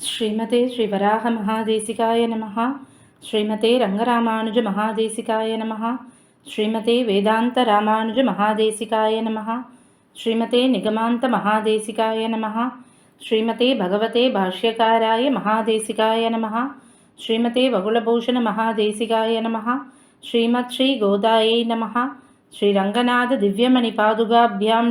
ஸ்ரீமதே ஸ்ரீவராக மகாதேசிகாய நமः ஸ்ரீமதே ரங்கராமானுஜ மகாதேசிகாய நமः ஸ்ரீமதே வேதாந்த ராமானுஜ மகாதேசிகாய நமः ஸ்ரீமதே நிகமாந்த மகாதேசிகாய நமः ஸ்ரீமதே பகவதே பாஷ்யகாராய மகாதேசிகாய நமः ஸ்ரீமதே வகுலபூஷண மகாதேசிகாய நமः ஸ்ரீமத் ஸ்ரீ கோதாயை நமः ஸ்ரீரங்கநாத திவ்யமணி பாதுகாபியாம்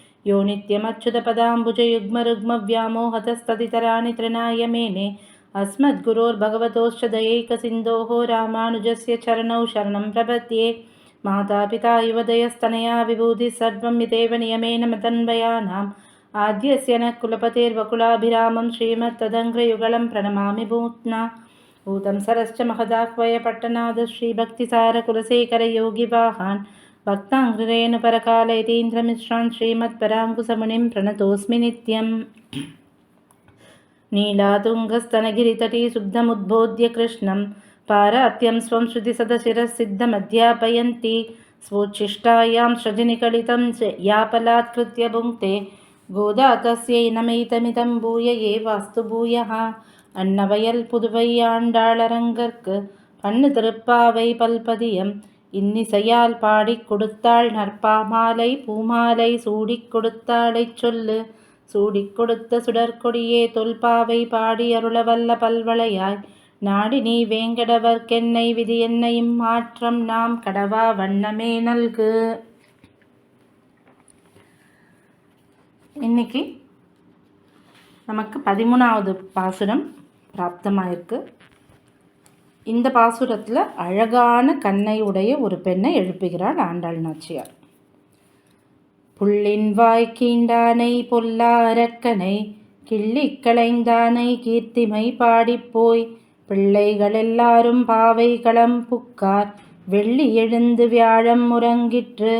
यो नित्यमच्युतपदाम्बुजयुग्मरुग्मव्यामोहतस्तदितराणि तृणाय मेने। अस्मद्गुरोर्भगवतोश्च दयैकसिन्धोः रामानुजस्य चरणौ शरणं प्रपद्ये। मातापिता युवदयस्तनया विभूतिः सर्वं विदेव नियमेन मतन्वयानाम् आद्यस्य नः कुलपतेर्वकुलाभिरामं श्रीमत्तदङ्घ्रयुगलं प्रणमामि भूत्ना। भूतं सरश्च महदाह्वयपट्टनाद भक्तां गृहेन परकालयितीन्द्रमिश्रान् श्रीमत्पराङ्कुशमुनिं प्रणतोऽस्मि नित्यम्। नीलातुङ्गस्तनगिरितटी शुद्धमुद्बोध्य कृष्णं पारात्यं स्वं सिद्धमध्यापयन्ती। स्वोच्छिष्टायां सृजनिकलितं च यापलात्कृत्य भुङ्क्ते। गोदा तस्य इनमैतमिदं भूय ये वास्तु भूयः अन्नवयल्पुदुवैयाण्डालरङ्गर्क् अन्नतृप्पावैपल्पदियम् இன்னிசையால் பாடிக் கொடுத்தாள் நற்பாமாலை பூமாலை சூடிக் கொடுத்தாளைச் சொல்லு. சூடிக் கொடுத்த சுடற்கொடியே தொல்பாவை பாடி அருளவல்ல பல்வளையாய். நாடி நீ வேங்கடவர்க்கென்னை விதி என்னையும் மாற்றம் நாம் கடவா வண்ணமே நல்கு. இன்னைக்கு நமக்கு பதிமூணாவது பாசுரம் பிராப்தமாயிருக்கு. இந்த பாசுரத்தில் அழகான கண்ணை உடைய ஒரு பெண்ணை எழுப்புகிறாள் ஆண்டாள் நாச்சியார். புள்ளின் வாய் கீண்டானை அரக்கனை கிள்ளி களைந்தானை கீர்த்திமை பாடிப்போய் பிள்ளைகள் எல்லாரும் பாவை களம் புக்கார் வெள்ளி எழுந்து வியாழம் முறங்கிற்று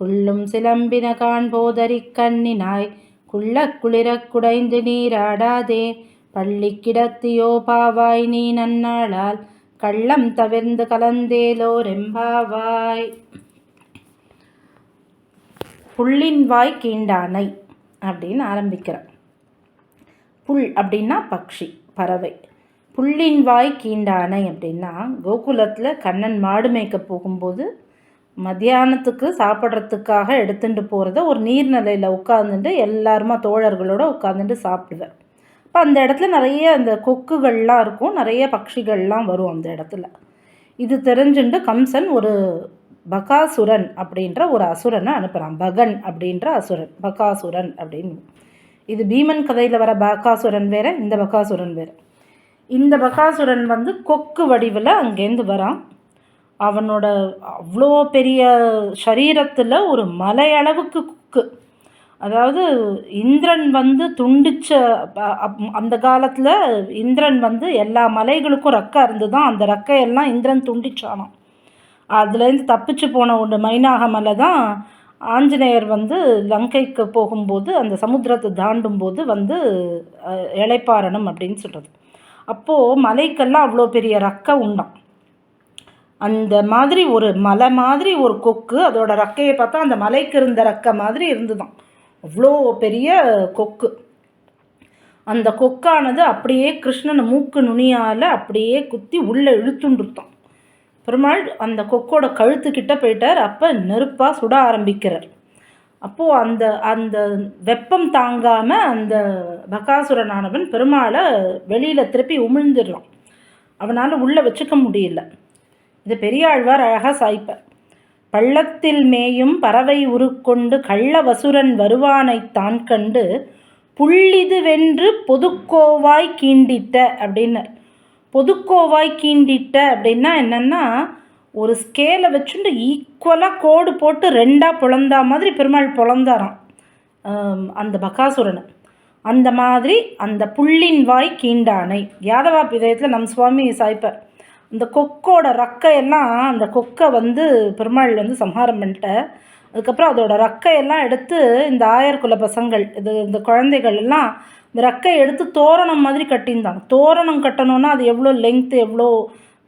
புல்லும் சிலம்பின காண்போதறிக் கண்ணினாய் குள்ள குளிரக் குடைந்து நீராடாதே பள்ளி கிடத்தியோ பாவாய் நீ நன்னாளால் கள்ளம் தவிர்ந்து கலந்தேலோரெம்பாவாய் புள்ளின் வாய் கீண்டானை அப்படின்னு ஆரம்பிக்கிறேன் புல் அப்படின்னா பக்ஷி பறவை புள்ளின் வாய் கீண்டானை அப்படின்னா கோகுலத்தில் கண்ணன் மாடு மேய்க்க போகும்போது மத்தியானத்துக்கு சாப்பிட்றதுக்காக எடுத்துகிட்டு போகிறத ஒரு நீர்நிலையில் உட்காந்துட்டு எல்லாருமா தோழர்களோடு உட்காந்துட்டு சாப்பிடுவேன் இப்போ அந்த இடத்துல நிறைய அந்த கொக்குகள்லாம் இருக்கும். நிறைய பட்சிகள்லாம் வரும் அந்த இடத்துல. இது தெரிஞ்சுட்டு கம்சன் ஒரு பகாசுரன் அப்படின்ற ஒரு அசுரனை அனுப்புகிறான் பகன் அப்படின்ற அசுரன். பகாசுரன் அப்படின்னு. இது பீமன் கதையில் வர பகாசுரன் வேற இந்த பகாசுரன் வேற. இந்த பகாசுரன் வந்து கொக்கு வடிவில் அங்கேருந்து வரான். அவனோட அவ்வளோ பெரிய சரீரத்தில் ஒரு மலையளவுக்கு கொக்கு. அதாவது இந்திரன் வந்து துண்டிச்ச அந்த காலத்தில் இந்திரன் வந்து எல்லா மலைகளுக்கும் ரக்கை இருந்து தான் அந்த ரக்கையெல்லாம் இந்திரன் துண்டிச்சானாம். அதுலேருந்து தப்பிச்சு போன ஒன்று மைனாக மலை தான் ஆஞ்சநேயர் வந்து லங்கைக்கு போகும்போது அந்த சமுத்திரத்தை தாண்டும் போது வந்து இழைப்பாரணும் அப்படின்னு சொல்கிறது அப்போது மலைக்கெல்லாம் அவ்வளோ பெரிய ரக்கை உண்டாம். அந்த மாதிரி ஒரு மலை மாதிரி ஒரு கொக்கு அதோட ரக்கையை பார்த்தா அந்த மலைக்கு இருந்த ரக்கை மாதிரி இருந்துதான். அவ்வளோ பெரிய கொக்கு. அந்த கொக்கானது அப்படியே கிருஷ்ணனை மூக்கு நுனியால் அப்படியே குத்தி உள்ளே இழுத்துண்டுருத்தான். பெருமாள் அந்த கொக்கோட கழுத்துக்கிட்ட போயிட்டார். அப்போ நெருப்பாக சுட ஆரம்பிக்கிறார். அப்போது அந்த அந்த வெப்பம் தாங்காமல் அந்த பகாசுரனானவன் பெருமாளை வெளியில் திருப்பி உமிழ்ந்துடுறான். அவனால் உள்ளே வச்சுக்க முடியல. இது பெரியாழ்வார் அழகாக சாய்ப்பார். பள்ளத்தில் மேயும் பறவை உருக்கொண்டு கள்ள வசுரன் வருவானை தான் கண்டு புள்ளிதுவென்று பொதுக்கோவாய் கீண்டிட்ட அப்படின்னார். பொதுக்கோவாய் கீண்டிட்ட அப்படின்னா என்னென்னா ஒரு ஸ்கேலை வச்சுட்டு ஈக்குவலாக கோடு போட்டு ரெண்டாக பிளந்தா மாதிரி பெருமாள் பிளந்தாராம் அந்த பகாசுரனை. அந்த மாதிரி அந்த புள்ளின் வாய் கீண்டானை. யாதவா பிதயத்தில் நம் சுவாமி சாய்ப்பார். இந்த கொக்கோட ரக்கையெல்லாம் அந்த கொக்கை வந்து பெருமாள் வந்து சம்ஹாரம் பண்ணிட்ட அதுக்கப்புறம் அதோட ரக்கையெல்லாம் எடுத்து இந்த ஆயர்குல பசங்கள் இது இந்த குழந்தைகள் எல்லாம் இந்த ரக்கையை எடுத்து தோரணம் மாதிரி கட்டியிருந்தாங்க. தோரணம் கட்டணும்னா அது எவ்வளோ லெங்க்த்து எவ்வளோ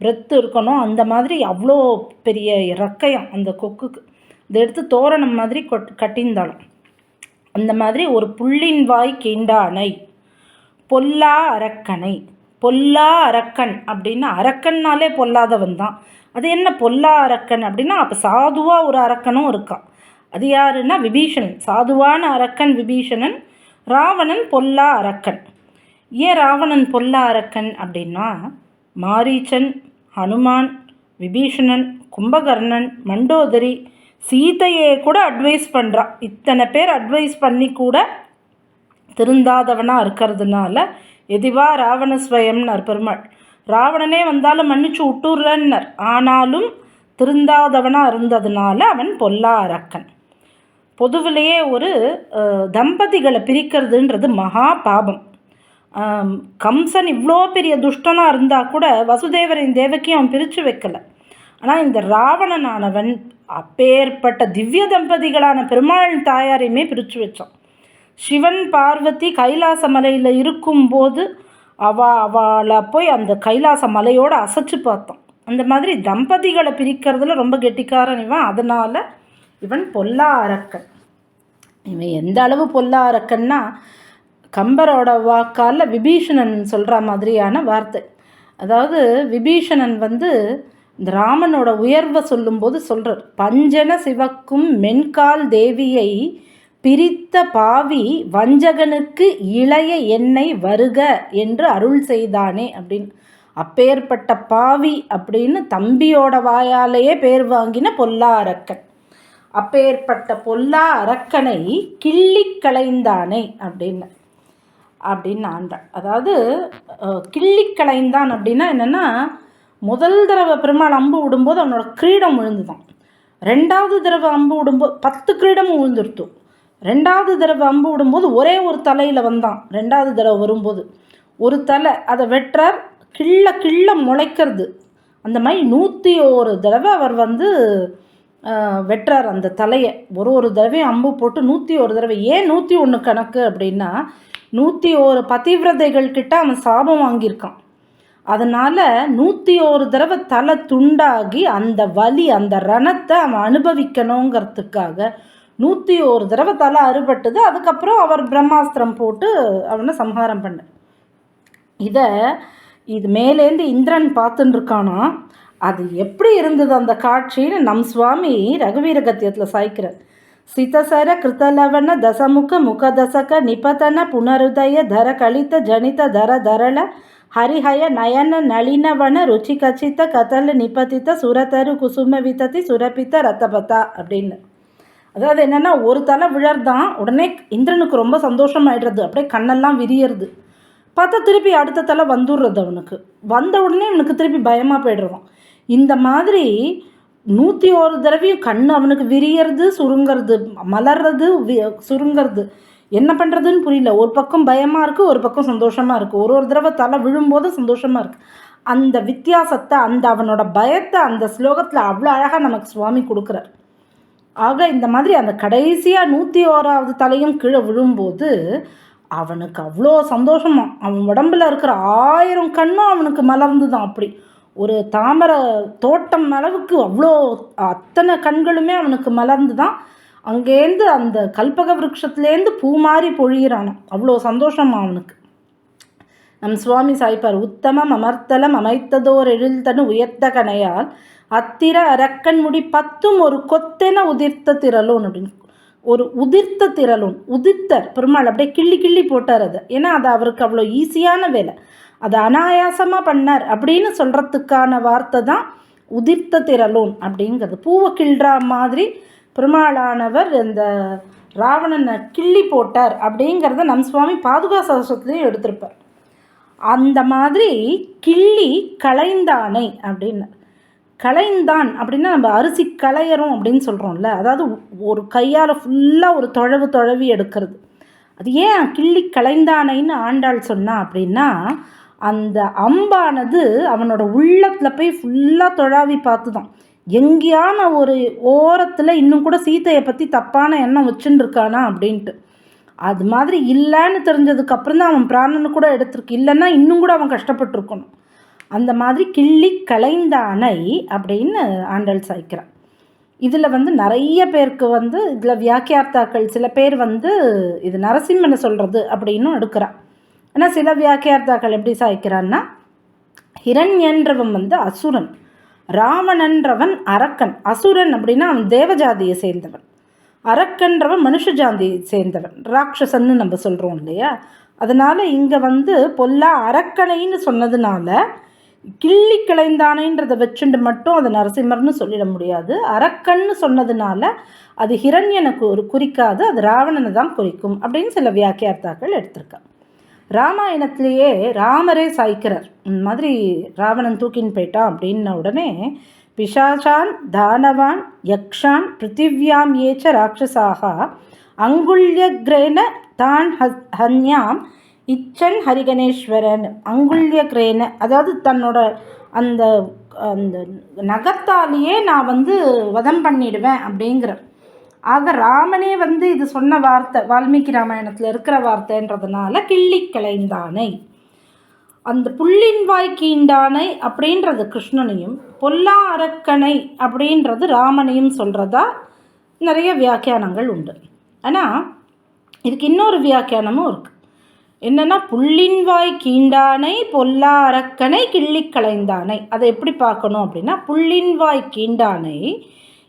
பிரெத்து இருக்கணும் அந்த மாதிரி அவ்வளோ பெரிய ரக்கையம் அந்த கொக்குக்கு. இதை எடுத்து தோரணம் மாதிரி கொட் கட்டியிருந்தாலும். அந்த மாதிரி ஒரு புள்ளின் வாய் கீண்டானை பொல்லா அரக்கனை பொல்லா அரக்கன் அப்படின்னா அரக்கன்னாலே பொல்லாதவன் தான். அது என்ன பொல்லா அரக்கன் அப்படின்னா அப்போ சாதுவாக ஒரு அரக்கனும் இருக்கான். அது யாருன்னா விபீஷணன். சாதுவான அரக்கன் விபீஷணன். ராவணன் பொல்லா அரக்கன். ஏன் ராவணன் பொல்லா அரக்கன் அப்படின்னா மாரீச்சன் ஹனுமான் விபீஷணன் கும்பகர்ணன் மண்டோதரி சீதையே கூட அட்வைஸ் பண்ணுறான் இத்தனை பேர் அட்வைஸ் பண்ணி கூட திருந்தாதவனாக இருக்கிறதுனால எதிவா ராவணஸ்வயம்னர் பெருமாள் ராவணனே வந்தாலும் மன்னிச்சு விட்டுறன்னர் ஆனாலும் திருந்தாதவனாக இருந்ததுனால அவன் பொல்லா அரக்கன் பொதுவிலேயே ஒரு தம்பதிகளை பிரிக்கிறதுன்றது மகா பாபம். கம்சன் இவ்வளோ பெரிய துஷ்டனாக இருந்தால் கூட வசுதேவரின் தேவக்கியும் அவன் பிரித்து வைக்கலை. ஆனால் இந்த ராவணனானவன் அப்பேற்பட்ட திவ்ய தம்பதிகளான பெருமாள் தாயாரையுமே பிரித்து வச்சான். சிவன் பார்வதி கைலாச மலையில் இருக்கும்போது அவா அவளை போய் அந்த கைலாச மலையோடு அசைச்சு பார்த்தோம் அந்த மாதிரி தம்பதிகளை பிரிக்கிறதுல ரொம்ப கெட்டிக்காரன் இவன். அதனால் இவன் பொல்லா அரக்கன் இவன் எந்த அளவு பொல்லா அரக்கன்னா கம்பரோட வாக்கால் விபீஷணன் சொல்கிற மாதிரியான வார்த்தை. அதாவது விபீஷணன் வந்து இந்த ராமனோட உயர்வை சொல்லும்போது சொல்கிறார் பஞ்சன சிவக்கும் மென்கால் தேவியை பிரித்த பாவி வஞ்சகனுக்கு இளைய எண்ணெய் வருக என்று அருள் செய்தானே அப்படின்னு. அப்பேற்பட்ட பாவி அப்படின்னு தம்பியோட வாயாலேயே பேர் வாங்கின பொல்லா அரக்கன் அப்பேற்பட்ட பொல்லா அரக்கனை கிள்ளி களைந்தானே அப்படின்னு. அப்படின்னு ஆண்டாள். அதாவது கிள்ளி களைந்தான் அப்படின்னா என்னென்னா முதல் தடவை பெருமாள் அம்பு விடும்போது அவனோட கிரீடம் விழுந்துதான். ரெண்டாவது தடவை அம்பு விடும்போது பத்து கிரீடமும் விழுந்துருத்தும். ரெண்டாவது தடவை அம்பு விடும்போது ஒரே ஒரு தலையில் வந்தான். ரெண்டாவது தடவை வரும்போது ஒரு தலை அதை வெட்டுறார். கிள்ள கிள்ள முளைக்கிறது. அந்த மாதிரி நூற்றி ஒரு தடவை அவர் வந்து வெட்டுறார் அந்த தலையை. ஒரு ஒரு தடவையும் அம்பு போட்டு நூற்றி ஒரு தடவை. ஏன் நூற்றி ஒன்று கணக்கு அப்படின்னா நூற்றி ஒரு பதிவிரதைகள் கிட்ட அவன் சாபம் வாங்கியிருக்கான். அதனால் நூற்றி ஒரு தடவை தலை துண்டாகி அந்த வலி அந்த ரணத்தை அவன் அனுபவிக்கணுங்கிறதுக்காக நூற்றி ஒரு தடவை தலை அறுபட்டது அதுக்கப்புறம் அவர் பிரம்மாஸ்திரம் போட்டு அவனை சம்ஹாரம் பண்ண. இதை இது மேலேருந்து இந்திரன் பார்த்துன்னு இருக்கானா அது எப்படி இருந்தது அந்த காட்சின்னு நம் சுவாமி ரகுவீர கத்தியத்தில் சாய்க்கிறார். சிதசர கிருத்தலவன தசமுக முகதசக நிபதன புனருதய தர கழித்த ஜனித தர தரள ஹரிஹய நயன நளினவன ருச்சி கச்சித்த கதல் நிபதித்த சுரதரு குசும வித்ததி சுரபித்த ரத்தபத்தா அப்படின்னு. அதாவது என்னென்னா ஒரு தலை விழர்தான் உடனே இந்திரனுக்கு ரொம்ப சந்தோஷமாயிடுறது. அப்படியே கண்ணெல்லாம் விரியறது. பார்த்தா திருப்பி அடுத்த தலை வந்துடுறது அவனுக்கு. வந்த உடனே அவனுக்கு திருப்பி பயமாக போய்டுறான் இந்த மாதிரி நூற்றி ஒரு தடவையும் கண் அவனுக்கு விரியறது சுருங்கிறது மலர்றது வி சுருங்கிறது. என்ன பண்ணுறதுன்னு புரியல. ஒரு பக்கம் பயமாக இருக்குது ஒரு பக்கம் சந்தோஷமாக இருக்குது ஒரு ஒரு தடவை தலை விழும்போது சந்தோஷமாக இருக்குது அந்த வித்தியாசத்தை அந்த அவனோட பயத்தை அந்த ஸ்லோகத்தில் அவ்வளோ அழகாக நமக்கு சுவாமி கொடுக்குறார். ஆக இந்த மாதிரி அந்த கடைசியாக நூற்றி ஓராவது தலையும் கீழே விழும்போது அவனுக்கு அவ்வளோ சந்தோஷமா அவன் உடம்பில் இருக்கிற ஆயிரம் கண்ணும் அவனுக்கு மலர்ந்து தான் அப்படி. ஒரு தாமரை தோட்டம் அளவுக்கு அவ்வளோ அத்தனை கண்களுமே அவனுக்கு மலர்ந்து தான் அங்கேருந்து அந்த கல்பக விரக்ஷத்துலேருந்து பூ மாறி பொழிகிறான் அவ்வளோ சந்தோஷமா அவனுக்கு. நம் சுவாமி சாய்ப்பார் உத்தமம் அமர்த்தலம் அமைத்ததோர் எழில்தனு உயர்த்த கனையால் அத்திர அரக்கன் முடி பத்தும் ஒரு கொத்தென உதிர்த்த திரளோன் அப்படின்னு ஒரு உதிர்த்த திரளும் உதிர்த்தர் பெருமாள் அப்படியே கிள்ளி கிள்ளி போட்டார் அதை. ஏன்னா அது அவருக்கு அவ்வளோ ஈஸியான வேலை. அதை அனாயாசமாக பண்ணார் அப்படின்னு சொல்கிறதுக்கான வார்த்தை தான் உதிர்த்த திரளோன் அப்படிங்கிறது. பூவை கிள்றா மாதிரி பெருமாளானவர் இந்த ராவணனை கிள்ளி போட்டார் அப்படிங்கிறத நம் சுவாமி பாதுகா சதஸ்வத்துலேயும் எடுத்திருப்பார். அந்த மாதிரி கிள்ளி கலைந்தானை அப்படின்னு. களைந்தான் அப்படின்னா நம்ம அரிசி களையறோம் அப்படின்னு சொல்கிறோம்ல அதாவது ஒரு கையால் ஃபுல்லாக ஒரு தொழவு தொழவி எடுக்கிறது. அது ஏன் கிள்ளி களைந்தானைன்னு ஆண்டாள் சொன்னா அப்படின்னா அந்த அம்பானது அவனோட உள்ளத்தில் போய் ஃபுல்லாக தொழாவி பார்த்து தான் எங்கேயான ஒரு ஓரத்தில் இன்னும் கூட சீத்தையை பற்றி தப்பான எண்ணம் வச்சுன்னு இருக்கானா அப்படின்ட்டு. அது மாதிரி இல்லைன்னு தெரிஞ்சதுக்கப்புறம் தான் அவன் பிராணனை கூட எடுத்திருக்கு. இல்லைன்னா இன்னும் கூட அவன் கஷ்டப்பட்டிருக்கணும். அந்த மாதிரி கிள்ளி களைந்த அணை அப்படின்னு ஆண்டல் சாய்க்கிறான் இதில் வந்து நிறைய பேருக்கு வந்து இதில் வியாக்கியார்த்தாக்கள் சில பேர் வந்து இது நரசிம்மனை சொல்கிறது அப்படின்னும் எடுக்கிறான் ஆனால் சில வியாக்கியார்த்தாக்கள் எப்படி சாய்க்கிறான்னா ஹிரண்யன்றவன் வந்து அசுரன் ராவணன்றவன் அரக்கன். அசுரன் அப்படின்னா அவன் தேவஜாதியை சேர்ந்தவன். அரக்கன்றவன் மனுஷ ஜாதியை சேர்ந்தவன். ராட்சசன்னு நம்ம சொல்கிறோம் இல்லையா? அதனால் இங்கே வந்து பொல்லா அரக்கனைன்னு சொன்னதுனால கிள்ளி கிளைந்தானேன்றதை வச்சுட்டு மட்டும் அது நரசிம்மர்னு சொல்லிட முடியாது. அரக்கன்னு சொன்னதுனால அது ஹிரண்யனை ஒரு குறிக்காது அது ராவணனை தான் குறிக்கும் அப்படின்னு சில வியாக்கியார்த்தாக்கள் எடுத்திருக்காங்க ராமாயணத்திலேயே ராமரே சாய்க்கிறார். இந்த மாதிரி ராவணன் தூக்கின்னு போயிட்டான் அப்படின்ன உடனே பிசாசான் தானவான் யக்ஷான் பிருத்திவியாம் ஏச்ச ராட்சசாக அங்குல்யக்ரேன தான் ஹன்யாம் இச்சன் ஹரிகணேஸ்வரன் அங்குல்ய கிரேன அதாவது தன்னோட அந்த அந்த நகத்தாலேயே நான் வந்து வதம் பண்ணிடுவேன் அப்படிங்கிற. ஆக ராமனே வந்து இது சொன்ன வார்த்தை வால்மீகி ராமாயணத்தில் இருக்கிற வார்த்தைன்றதுனால கிள்ளி கலைந்தானை. அந்த புள்ளின் வாய் கீண்டானை அப்படின்றது கிருஷ்ணனையும் பொல்லா அரக்கனை அப்படின்றது ராமனையும் சொல்கிறதா நிறைய வியாக்கியானங்கள் உண்டு. ஆனால் இதுக்கு இன்னொரு வியாக்கியானமும் இருக்குது என்னென்னா புள்ளின் வாய் கீண்டானை பொல்லா அரக்கனை கிள்ளி களைந்தானை. அதை எப்படி பார்க்கணும் அப்படின்னா புள்ளின்வாய் கீண்டானை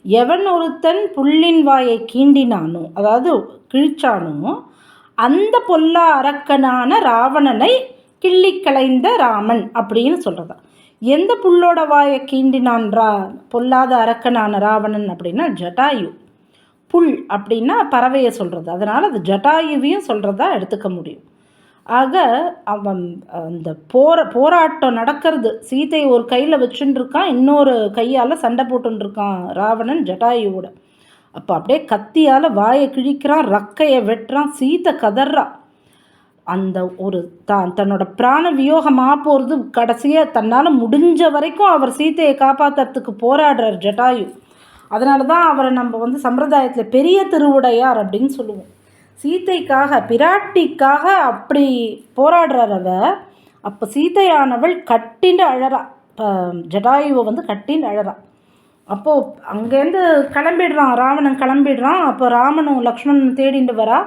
எவன் ஒருத்தன் புள்ளின் வாயை கீண்டினானோ அதாவது கிழிச்சானோ அந்த பொல்லா அரக்கனான ராவணனை கிள்ளி களைந்த ராமன் அப்படின்னு சொல்கிறதா எந்த புல்லோட வாயை கீண்டினான் ரா பொல்லாத அரக்கனான ராவணன் அப்படின்னா ஜட்டாயு. புல் அப்படின்னா பறவையை சொல்கிறது அதனால் அது ஜட்டாயுவையும் சொல்கிறதா எடுத்துக்க முடியும். ஆக அவன் அந்த போர போராட்டம் நடக்கிறது. சீத்தையை ஒரு கையில் வச்சுட்டுருக்கான் இன்னொரு கையால் சண்டை போட்டுருக்கான் ராவணன் ஜட்டாயுவோட. அப்போ அப்படியே கத்தியால் வாயை கிழிக்கிறான் ரக்கையை வெட்டுறான் சீத்தை கதறான். அந்த ஒரு தான் தன்னோட பிராண வியோகமாக போகிறது கடைசியாக தன்னால் முடிஞ்ச வரைக்கும் அவர் சீத்தையை காப்பாற்றுறதுக்கு போராடுறார் ஜட்டாயு. அதனால தான் அவரை நம்ம வந்து சம்பிரதாயத்தில் பெரிய திருவுடையார் அப்படின்னு சொல்லுவோம். சீத்தைக்காக பிராட்டிக்காக அப்படி போராடுறவ அப்போ சீதையானவள் கட்டின்னு அழறா. ஜடாயுவை வந்து கட்டின்னு அழறா. அப்போது அங்கேருந்து கிளம்பிடுறான் ராவணன் கிளம்பிடுறான். அப்போ ராமனும் லக்ஷ்மணன் தேடிட்டு வரா.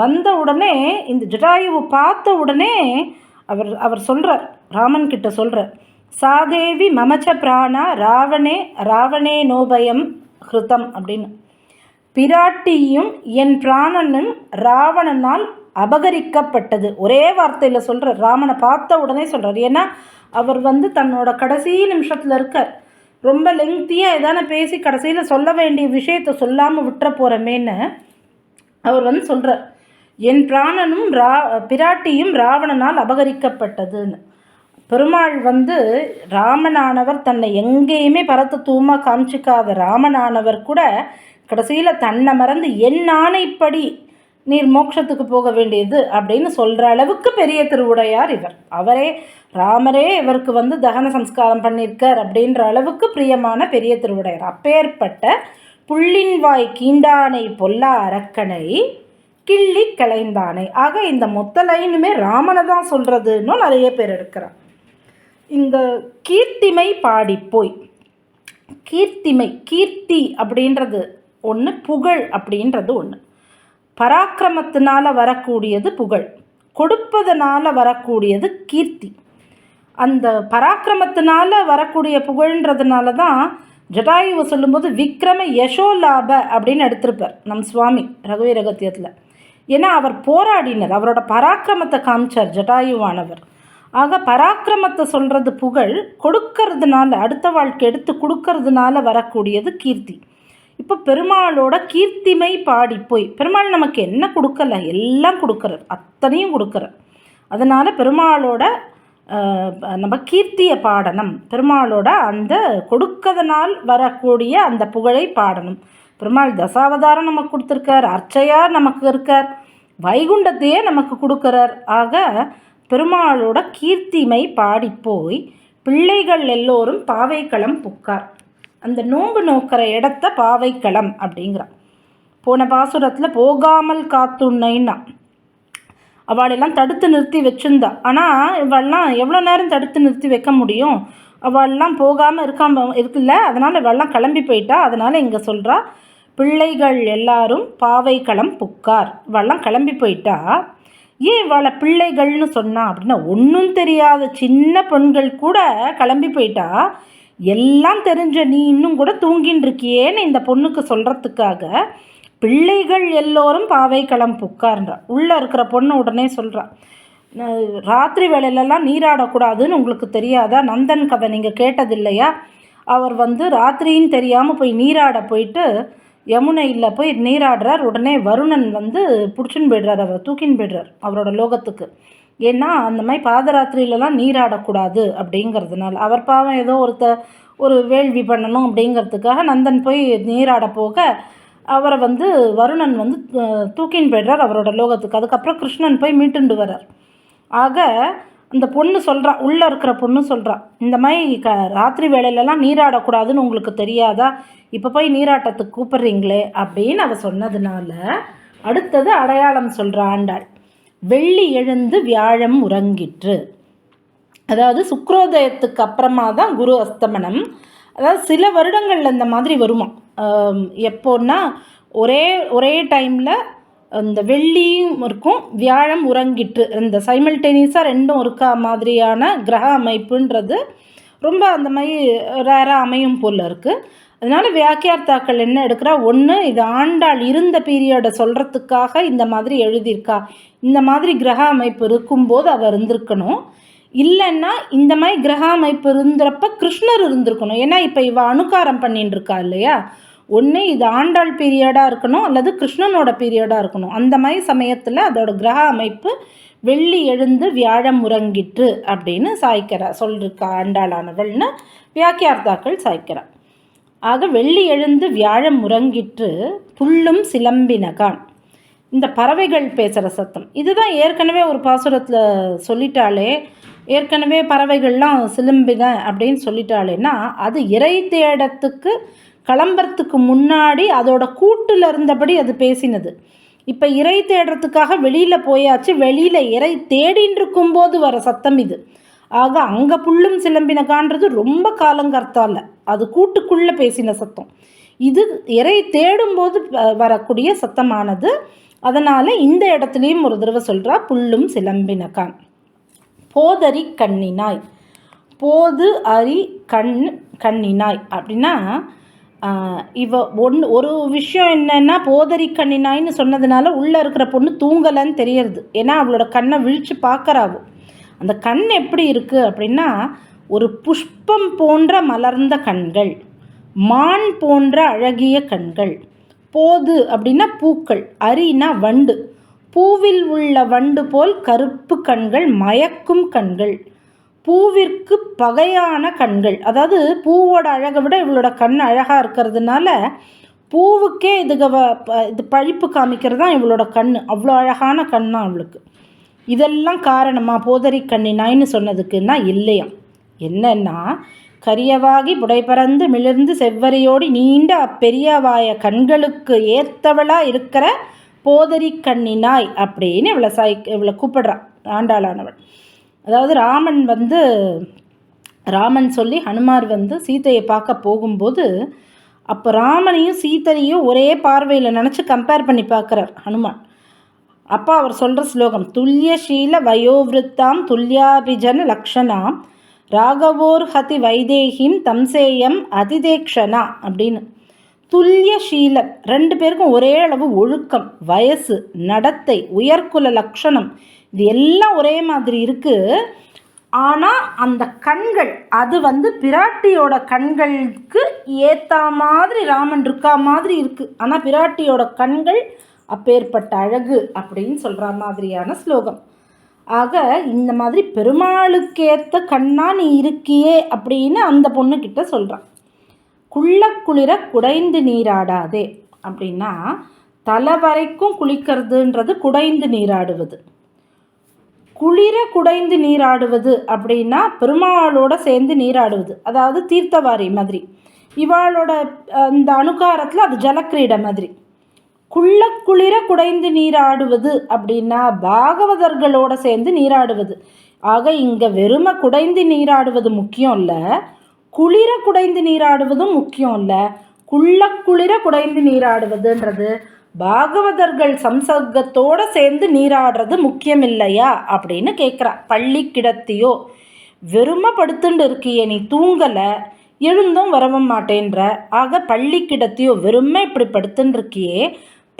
வந்த உடனே இந்த ஜடாயுவை பார்த்த உடனே அவர் அவர் சொல்கிறார் ராமன் கிட்ட சொல்கிறார் சாதேவி மமச்ச பிராணா ராவணே ராவணே நோபயம் ஹிருதம் அப்படின்னு. பிராட்டியும் என் பிராணனும் ராவணனால் அபகரிக்கப்பட்டது. ஒரே வார்த்தையில் சொல்கிறார் ராமனை பார்த்த உடனே சொல்கிறார் ஏன்னா அவர் வந்து தன்னோட கடைசி நிமிஷத்தில் இருக்கார். ரொம்ப லெங்க்த்தியாக எதான பேசி கடைசியில் சொல்ல வேண்டிய விஷயத்தை சொல்லாமல் விட்டுற போகிறமேன்னு அவர் வந்து சொல்கிறார் என் பிராணனும் ரா பிராட்டியும் ராவணனால் அபகரிக்கப்பட்டதுன்னு. பெருமாள் வந்து ராமனானவர் தன்னை எங்கேயுமே பரத்தத்துவமாக காமிச்சிக்காத ராமனானவர் கூட கடைசியில் தன்னை மறந்து என் ஆணைப்படி நீர் மோட்சத்துக்கு போக வேண்டியது அப்படின்னு சொல்கிற அளவுக்கு பெரிய திருவுடையார் இவர். அவரே ராமரே இவருக்கு வந்து தகன சம்ஸ்காரம் பண்ணியிருக்கார் அப்படின்ற அளவுக்கு பிரியமான பெரிய திருவுடையார். அப்பேற்பட்ட புள்ளின்வாய் கீண்டானை பொல்லா அரக்கனை கிள்ளி கலைந்தானை ஆக இந்த மொத்த லைனுமே ராமனை தான் சொல்கிறதுன்னு நிறைய பேர் இருக்கிறார். இந்த கீர்த்திமை பாடிப்போய் கீர்த்திமை கீர்த்தி அப்படின்றது ஒன்று புகழ் அப்படின்றது ஒன்று பராக்கிரமத்தினால் வரக்கூடியது புகழ். கொடுப்பதனால் வரக்கூடியது கீர்த்தி. அந்த பராக்கிரமத்தினால் வரக்கூடிய புகழ்ன்றதுனால தான் ஜடாயுவை சொல்லும்போது விக்ரம யசோலாப அப்படின்னு எடுத்திருப்பார் நம் சுவாமி ரகுவீரகத்தியத்தில். ஏன்னா அவர் போராடினர். அவரோட பராக்கிரமத்தை காமிச்சார் ஜடாயுவானவர். ஆக பராக்கிரமத்தை சொல்கிறது புகழ் கொடுக்கறதுனால அடுத்த வாழ்க்கை எடுத்து கொடுக்கறதுனால வரக்கூடியது கீர்த்தி. இப்போ பெருமாளோட கீர்த்திமை பாடி போய் பெருமாள் நமக்கு என்ன கொடுக்கல? எல்லாம் கொடுக்குறார். அத்தனையும் கொடுக்குறார். அதனால் பெருமாளோட நம்ம கீர்த்தியை பாடணும். பெருமாளோட அந்த கொடுக்கதனால் வரக்கூடிய அந்த புகழை பாடணும். பெருமாள் தசாவதாரம் நமக்கு கொடுத்துருக்கார் அர்ச்சையாக நமக்கு இருக்கார் வைகுண்டத்தையே நமக்கு கொடுக்குறார். ஆக பெருமாளோட கீர்த்திமை பாடிப்போய் பிள்ளைகள் எல்லோரும் பாவைக்களம் புக்கார். அந்த நோன்பு நோக்கிற இடத்த பாவைக்களம் அப்படிங்கிறான். போன பாசுரத்தில் போகாமல் காத்துண்ணைன்னா. அவளெல்லாம் தடுத்து நிறுத்தி வச்சுருந்தா. ஆனால் இவள்லாம் எவ்வளோ நேரம் தடுத்து நிறுத்தி வைக்க முடியும்? அவள்லாம் போகாமல் இருக்காம இருக்குல்ல? அதனால் இவள்லாம் கிளம்பி போயிட்டா. அதனால் இங்கே சொல்கிறா பிள்ளைகள் எல்லாரும் பாவைக்களம் புக்கார். இவள்லாம் கிளம்பி போயிட்டா. ஏன் இவளை பிள்ளைகள்னு சொன்னா? அப்படின்னா ஒன்றும் தெரியாத சின்ன பெண்கள் கூட கிளம்பி போயிட்டா. எல்லாம் தெரிஞ்ச நீ இன்னும் கூட தூங்கின்னு இருக்கியேன்னு இந்த பொண்ணுக்கு சொல்கிறதுக்காக பிள்ளைகள் எல்லோரும் பாவைக்களம் புக்கார்ன்றா உள்ளே இருக்கிற பொண்ணு உடனே சொல்கிறான் ராத்திரி வேலையிலலாம் நீராடக்கூடாதுன்னு உங்களுக்கு தெரியாதா? நந்தன் கதை நீங்கள் கேட்டதில்லையா? அவர் வந்து ராத்திரின்னு தெரியாமல் போய் நீராட போயிட்டு யமுனையில் போய் நீராடுறார். உடனே வருணன் வந்து பிடிச்சின்னு போய்டுறார் அவரை தூக்கின்னு போயிடுறார் அவரோட லோகத்துக்கு. ஏன்னா அந்த மாதிரி பாதராத்திரியிலலாம் நீராடக்கூடாது அப்படிங்கிறதுனால. அவர் பாவம் ஏதோ ஒருத்த ஒரு வேள்வி பண்ணணும் அப்படிங்கிறதுக்காக நந்தன் போய் நீராட போக அவரை வந்து வருணன் வந்து தூக்கின்னு போய்டுறார் அவரோட லோகத்துக்கு. அதுக்கப்புறம் கிருஷ்ணன் போய் மீட்டுண்டு வர்றார். ஆக அந்த பொண்ணு சொல்கிறா உள்ளே இருக்கிற பொண்ணு சொல்கிறா இந்த மாதிரி க ராத்திரி வேலையிலலாம் நீராடக்கூடாதுன்னு உங்களுக்கு தெரியாதா? இப்போ போய் நீராட்டத்துக்கு கூப்பிட்றீங்களே அப்படின்னு அவ சொன்னதுனால அடுத்தது அடையாளம் சொல்கிறா ஆண்டாள். வெள்ளி எழுந்து வியாழம் உறங்கிற்று. அதாவது சுக்ரோதயத்துக்கு அப்புறமா தான் குரு அஸ்தமனம். அதாவது சில வருடங்களில் இந்த மாதிரி வருமா? எப்போன்னா ஒரே ஒரே டைமில் இந்த வெள்ளியும் இருக்கும் வியாழம் உறங்கிட்டு இந்த சைமல்டேனியஸாக ரெண்டும் இருக்கா மாதிரியான கிரக அமைப்புன்றது ரொம்ப அந்த மாதிரி ரேராக அமையும் போல் இருக்குது அதனால் வியாக்கியார்த்தாக்கள் என்ன எடுக்கிறா? ஒன்று இது ஆண்டாள் இருந்த பீரியடை சொல்கிறதுக்காக இந்த மாதிரி எழுதியிருக்கா. இந்த மாதிரி கிரக அமைப்பு இருக்கும்போது அவர் இருந்திருக்கணும். இல்லைன்னா இந்த மாதிரி கிரக அமைப்பு இருந்துறப்ப கிருஷ்ணர் இருந்திருக்கணும். ஏன்னா இப்போ இவள் அணுக்காரம் பண்ணிட்டு இருக்கா இல்லையா? ஒன்று இது ஆண்டாள் பீரியடாக இருக்கணும் அல்லது கிருஷ்ணனோட பீரியடாக இருக்கணும். அந்த மாதிரி சமயத்தில் அதோட கிரக அமைப்பு வெள்ளி எழுந்து வியாழம் உறங்கிட்டு அப்படின்னு சாய்க்கிறா சொல்லிருக்கா ஆண்டாளானவள்னு வியாக்கியார்த்தாக்கள் சாய்க்கிறா. ஆக வெள்ளி எழுந்து வியாழம் முறங்கிற்று புல்லும் சிலம்பினகான் இந்த பறவைகள் பேசுகிற சத்தம். இதுதான் ஏற்கனவே ஒரு பாசுரத்தில் சொல்லிட்டாலே ஏற்கனவே பறவைகள்லாம் சிலம்பின அப்படின்னு சொல்லிட்டாலேன்னா அது இறை தேடத்துக்கு கிளம்புறதுக்கு முன்னாடி அதோட கூட்டில் இருந்தபடி அது பேசினது. இப்போ இறை தேடுறதுக்காக வெளியில் போயாச்சு வெளியில் இறை தேடின்னு இருக்கும்போது வர சத்தம் இது. ஆக அங்கே புல்லும் சிலம்பினகான்றது ரொம்ப காலங்கர்த்தால. அது கூட்டுக்குள்ளே பேசின சத்தம். இது இறை தேடும்போது வரக்கூடிய சத்தமானது. அதனால் இந்த இடத்துலையும் ஒரு தடவை சொல்கிறா புல்லும் சிலம்பினகான் போதரி கண்ணினாய். போது அரி கண் கண்ணினாய். அப்படின்னா இவ ஒன்று ஒரு விஷயம் என்னென்னா போதரி கண்ணினாய்னு சொன்னதுனால உள்ளே இருக்கிற பொண்ணு தூங்கலைன்னு தெரியறது. ஏன்னா அவளோட கண்ணை விழித்து பார்க்குறாவோ அந்த கண் எப்படி இருக்குது அப்படின்னா ஒரு புஷ்பம் போன்ற மலர்ந்த கண்கள் மான் போன்ற அழகிய கண்கள் போது அப்படின்னா பூக்கள் அரினா வண்டு பூவில் உள்ள வண்டு போல் கருப்பு கண்கள் மயக்கும் கண்கள் பூவிற்கு பகையான கண்கள் அதாவது பூவோட அழகை விட இவளோட கண் அழகாக இருக்கிறதுனால பூவுக்கே இதுக இது பழிப்பு காமிக்கிறது தான் இவளோட கண் அவ்வளோ அழகான கண் தான் அவளுக்கு. இதெல்லாம் காரணமாக போதறி கண்ணினாய்னு சொன்னதுக்குன்னா இல்லையாம். என்னன்னா கரியவாகி புடைபறந்து மிளிர்ந்து செவ்வரியோடி நீண்ட அப்பெரியவாய கண்களுக்கு ஏற்றவளாக இருக்கிற போதரி கண்ணினாய் அப்படின்னு இவளை சாய் இவளை கூப்பிடுறான் ஆண்டாளானவள். அதாவது ராமன் வந்து ராமன் சொல்லி ஹனுமார் வந்து சீத்தையை பார்க்க போகும்போது அப்போ ராமனையும் சீத்தனையும் ஒரே பார்வையில் நினச்சி கம்பேர் பண்ணி பார்க்குறார் ஹனுமான். அப்போ அவர் சொல்கிற ஸ்லோகம் துல்லியசீல வயோவிருத்தாம் துல்யாபிஜன லக்ஷணாம் ராகவோர் ஹதி வைதேகிம் தம்சேயம் அதிதேக்ஷனா அப்படின்னு. துல்லியசீல ரெண்டு பேருக்கும் ஒரே அளவு ஒழுக்கம் வயசு நடத்தை உயர்குல லக்ஷணம் இது எல்லாம் ஒரே மாதிரி இருக்குது ஆனால் அந்த கண்கள் அது வந்து பிராட்டியோட கண்களுக்கு ஏற்ற மாதிரி ராமன் இருக்கா மாதிரி இருக்குது ஆனால் பிராட்டியோட கண்கள் அப்பேற்பட்ட அழகு அப்படின்னு சொல்கிற மாதிரியான ஸ்லோகம். ஆக இந்த மாதிரி பெருமாளுக்கேற்ற கண்ணா நீ இருக்கியே அப்படின்னு அந்த பொண்ணுக்கிட்ட சொல்கிறான் குள்ள குளிர குடைந்து நீராடாதே அப்படின்னா தலை வரைக்கும் குளிக்கிறதுன்றது குடைந்து நீராடுவது. குளிர குடைந்து நீராடுவது அப்படின்னா பெருமாளோட சேர்ந்து நீராடுவது. அதாவது தீர்த்தவாரி மாதிரி. இவாளோட இந்த அணுகாரத்தில் அது ஜலக்கிரீடை மாதிரி. குள்ள குளிர குடைந்து நீராடுவது அப்படின்னா பாகவதர்களோட சேர்ந்து நீராடுவது. ஆக இங்கே வெறுமை குடைந்து நீராடுவது முக்கியம் இல்லை. குளிர குடைந்து நீராடுவதும் முக்கியம் இல்லை. குள்ள குளிர குடைந்து நீராடுவதுன்றது பாகவதர்கள் சம்சர்க்கத்தோடு சேர்ந்து நீராடுறது முக்கியம் இல்லையா அப்படின்னு கேட்குறா பள்ளி கிடத்தியோ வெறுமை படுத்துண்டு இருக்கியே நீ தூங்கலை எழுந்தும் வரவும் மாட்டேன்ற. ஆக பள்ளி கிடத்தியோ வெறுமை இப்படி படுத்துன்னு இருக்கியே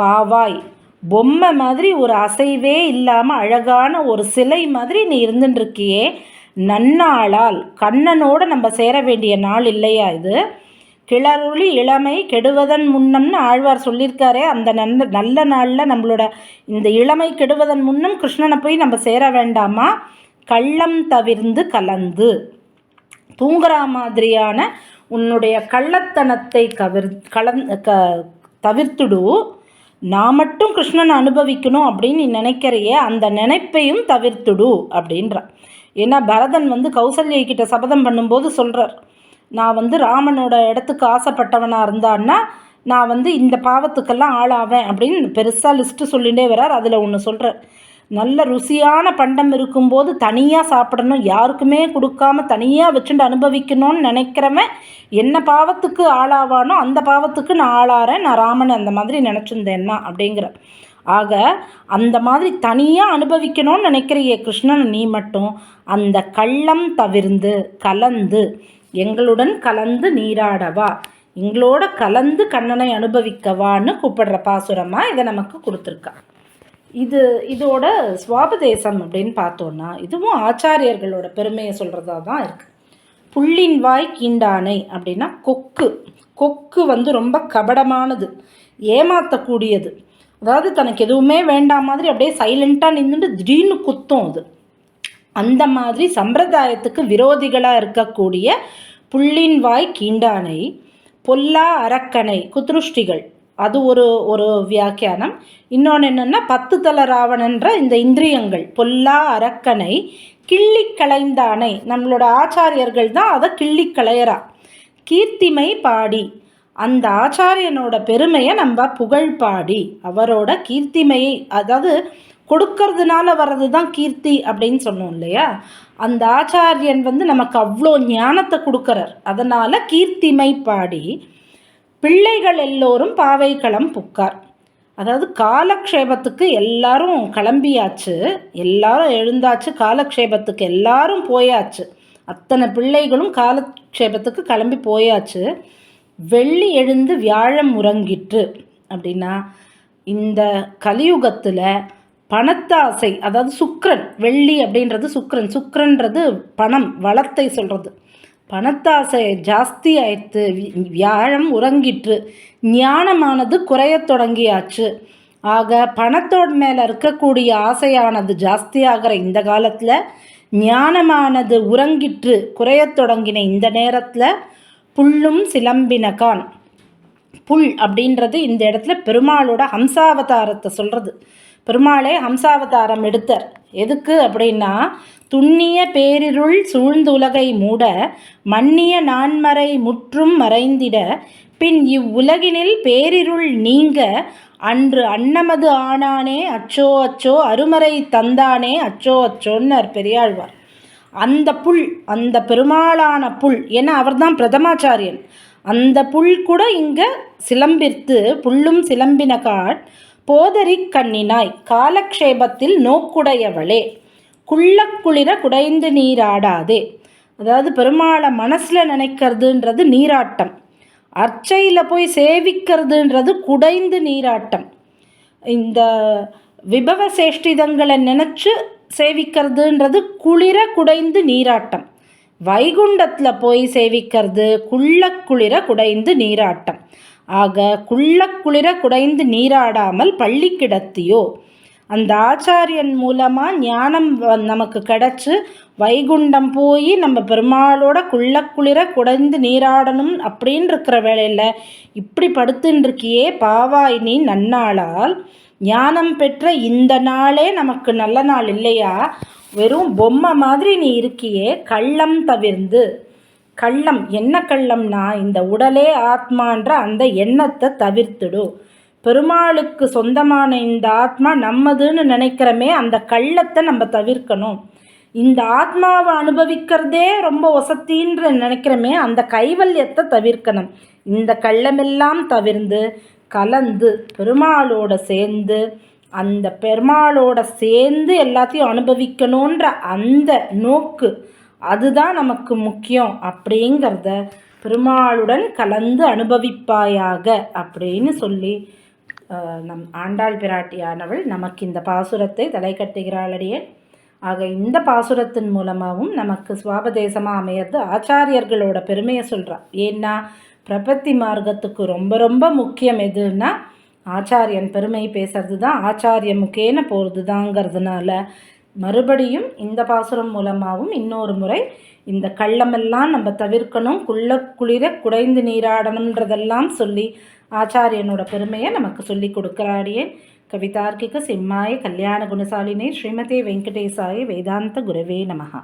பாவாய். பொம்மை மாதிரி ஒரு அசைவே இல்லாமல் அழகான ஒரு சிலை மாதிரி நீ இருந்துட்டுருக்கியே நன்னாளால் கண்ணனோடு நம்ம சேர வேண்டிய நாள் இல்லையா இது? கிளறுளி இளமை கெடுவதன் முன்னம்னு ஆழ்வார் சொல்லியிருக்காரே அந்த நல்ல நல்ல நாளில் நம்மளோட இந்த இளமை கெடுவதன் முன்னம் கிருஷ்ணனை போய் நம்ம சேர வேண்டாமா? கள்ளம் தவிர்ந்து கலந்து. தூங்குற மாதிரியான உன்னுடைய கள்ளத்தனத்தை கவிர் கலந் க தவிர்த்துடு. நான் மட்டும் கிருஷ்ணனை அனுபவிக்கணும் அப்படின்னு நீ நினைக்கிறையே அந்த நினைப்பையும் தவிர்த்துடு அப்படின்றான் ஏன்னா பரதன் வந்து கௌசல்யை கிட்ட சபதம் பண்ணும்போது சொல்கிறார் நான் வந்து ராமனோட இடத்துக்கு ஆசைப்பட்டவனாக இருந்தான்னா நான் வந்து இந்த பாவத்துக்கெல்லாம் ஆளாவேன் அப்படின்னு பெருசாக லிஸ்ட்டு சொல்லிகிட்டே வரார் அதில் ஒன்று சொல்கிறார் நல்ல ருசியான பண்டம் இருக்கும்போது தனியாக சாப்பிடணும். யாருக்குமே கொடுக்காம தனியாக வச்சுட்டு அனுபவிக்கணும்னு நினைக்கிறவன் என்ன பாவத்துக்கு ஆளாவானோ அந்த பாவத்துக்கு நான் ஆளாறேன். நான் ராமன் அந்த மாதிரி நினச்சிருந்தேன்னா அப்படிங்கிற ஆக அந்த மாதிரி தனியாக அனுபவிக்கணும்னு நினைக்கிறியே கிருஷ்ணன் நீ மட்டும் அந்த கள்ளம் தவிர்ந்து கலந்து எங்களுடன் கலந்து நீராடவா எங்களோட கலந்து கண்ணனை அனுபவிக்கவான்னு கூப்பிடுற பாசுரமாக இதை நமக்கு கொடுத்துருக்கா. இது இதோட சுவாபதேசம் அப்படின்னு பார்த்தோன்னா இதுவும் ஆச்சாரியர்களோட பெருமையை சொல்கிறதா தான் இருக்குது புள்ளின் வாய் கீண்டானை அப்படின்னா கொக்கு. கொக்கு வந்து ரொம்ப கபடமானது ஏமாற்றக்கூடியது அதாவது தனக்கு எதுவுமே வேண்டாம் மாதிரி அப்படியே சைலண்ட்டாக நின்றுட்டு திடீர்னு குத்தும் அது. அந்த மாதிரி சம்பிரதாயத்துக்கு விரோதிகளாக இருக்கக்கூடிய புள்ளின் வாய் கீண்டானை பொல்லா அரக்கனை குத்ருஷ்டிகள் அது ஒரு ஒரு வியாக்கியானம். இன்னொன்று என்னென்னா பத்து தல ராவணன்ற இந்த இந்திரியங்கள் பொல்லா அரக்கனை கிள்ளி களைந்தானை நம்மளோட ஆச்சாரியர்கள் தான் அதை கிள்ளி களையறா. கீர்த்திமை பாடி அந்த ஆச்சாரியனோட பெருமையை நம்ம புகழ் பாடி அவரோட கீர்த்திமையை அதாவது கொடுக்கறதுனால வர்றது தான் கீர்த்தி அப்படின்னு சொன்னோம் இல்லையா? அந்த ஆச்சாரியன் வந்து நமக்கு அவ்வளோ ஞானத்தை கொடுக்குறார். அதனால் கீர்த்திமை பாடி பிள்ளைகள் எல்லோரும் பாவைக்களம் புக்கார். அதாவது காலக்ஷேபத்துக்கு எல்லாரும் கிளம்பியாச்சு எல்லாரும் எழுந்தாச்சு காலக்ஷேபத்துக்கு எல்லாரும் போயாச்சு. அத்தனை பிள்ளைகளும் காலக்ஷேபத்துக்கு கிளம்பி போயாச்சு. வெள்ளி எழுந்து வியாழம் உறங்கிற்று அப்படின்னா இந்த கலியுகத்தில் பணத்தாசை அதாவது சுக்ரன் வெள்ளி அப்படின்றது சுக்ரன் சுக்ரன்றது பணம் வளத்தை சொல்கிறது பணத்தாசை ஜாஸ்தி ஆயிடுத்து வியாழம் உறங்கிற்று. ஞானமானது குறையத் தொடங்கியாச்சு. ஆக பணத்தோடு மேலே இருக்கக்கூடிய ஆசையானது ஜாஸ்தியாகிற இந்த காலத்தில் ஞானமானது உறங்கிற்று குறையத் தொடங்கின இந்த நேரத்தில் புல்லும் சிலம்பினகான் புல் அப்படின்றது இந்த இடத்துல பெருமாளோட ஹம்சாவதாரத்தை சொல்கிறது பெருமாளே ஹம்சாவதாரம் எடுத்தார். எதுக்கு அப்படின்னா துண்ணிய பேரிருள் சூழ்ந்துலகை மூட மன்னிய நான்மறை முற்றும் மறைந்திட பின் இவ்வுலகினில் பேரிருள் நீங்க அன்று அன்னமது ஆனானே அச்சோ அச்சோ அருமறை தந்தானே அச்சோ அச்சோன்னர் பெரியாழ்வார். அந்த புல் அந்த பெருமாளான புல் ஏன்னா அவர்தான் பிரதமாச்சாரியன். அந்த புல் கூட இங்கே சிலம்பிர்த்து புல்லும் சிலம்பினகாட் போதரிக் கண்ணினாய் காலக்ஷேபத்தில் நோக்குடையவளே குள்ளக்குளிர குடைந்து நீராடாதே. அதாவது பெருமாளை மனசில் நினைக்கிறதுன்றது நீராட்டம். அர்ச்சையில் போய் சேவிக்கிறதுன்றது குடைந்து நீராட்டம். இந்த விபவ சேஷ்டிதங்களை நினச்சி சேவிக்கிறதுன்றது குளிர குடைந்து நீராட்டம். வைகுண்டத்தில் போய் சேவிக்கிறது குள்ள குளிர குடைந்து நீராட்டம். ஆக குள்ள குளிர குடைந்து நீராடாமல் பள்ளி கிடத்தியோ? அந்த ஆச்சாரியன் மூலமாக ஞானம் நமக்கு கிடச்சி வைகுண்டம் போய் நம்ம பெருமாளோட குள்ள குளிர குடைந்து நீராடணும் அப்படின்னு இருக்கிற வேலையில் இப்படி படுத்துன்றிருக்கியே பாவாய் நீ நன்னாளால் ஞானம் பெற்ற இந்த நாளே நமக்கு நல்ல நாள் இல்லையா? வெறும் பொம்மை மாதிரி நீ இருக்கியே கள்ளம் தவிர்ந்து. கள்ளம் என்ன கள்ளம்னா இந்த உடலே ஆத்மான்ற அந்த எண்ணத்தை தவிர்த்துடு. பெருமாளுக்கு சொந்தமான இந்த ஆத்மா நம்மதுன்னு நினைக்கிறோமே அந்த கள்ளத்தை நம்ம தவிர்க்கணும். இந்த ஆத்மாவை அனுபவிக்கிறதே ரொம்ப வசத்தின்ற நினைக்கிறோமே அந்த கைவல்யத்தை தவிர்க்கணும். இந்த கள்ளமெல்லாம் தவிர்ந்து கலந்து பெருமாளோட சேர்ந்து அந்த பெருமாளோட சேர்ந்து எல்லாத்தையும் அனுபவிக்கணுன்ற அந்த நோக்கு அதுதான் நமக்கு முக்கியம். அப்படிங்கிறத பெருமாளுடன் கலந்து அனுபவிப்பாயாக அப்படின்னு சொல்லி நம் ஆண்டாள் பிராட்டியானவள் நமக்கு இந்த பாசுரத்தை தலை கட்டுகிறாளடியே ஆக இந்த பாசுரத்தின் மூலமாகவும் நமக்கு சுவாபதேசமாக அமையிறது ஆச்சாரியர்களோட பெருமையை சொல்கிறான் ஏன்னா பிரபத்தி மார்க்கத்துக்கு ரொம்ப ரொம்ப முக்கியம் எதுன்னா ஆச்சாரியன் பெருமை பேசுறது தான் ஆச்சாரிய முக்கேன போகிறது தாங்கிறதுனால மறுபடியும் இந்த பாசுரம் மூலமாகவும் இன்னொரு முறை இந்த கள்ளமெல்லாம் நம்ம தவிர்க்கணும் குள்ள குளிர குடைந்து நீராடணுன்றதெல்லாம் சொல்லி ஆச்சாரியனோட பெருமையை நமக்கு சொல்லி கொடுக்குறாடியே கவிதார்க்கிக சிம்மாய கல்யாண குணசாலினே ஸ்ரீமதி வெங்கடேசாய வேதாந்த குரவே நமகா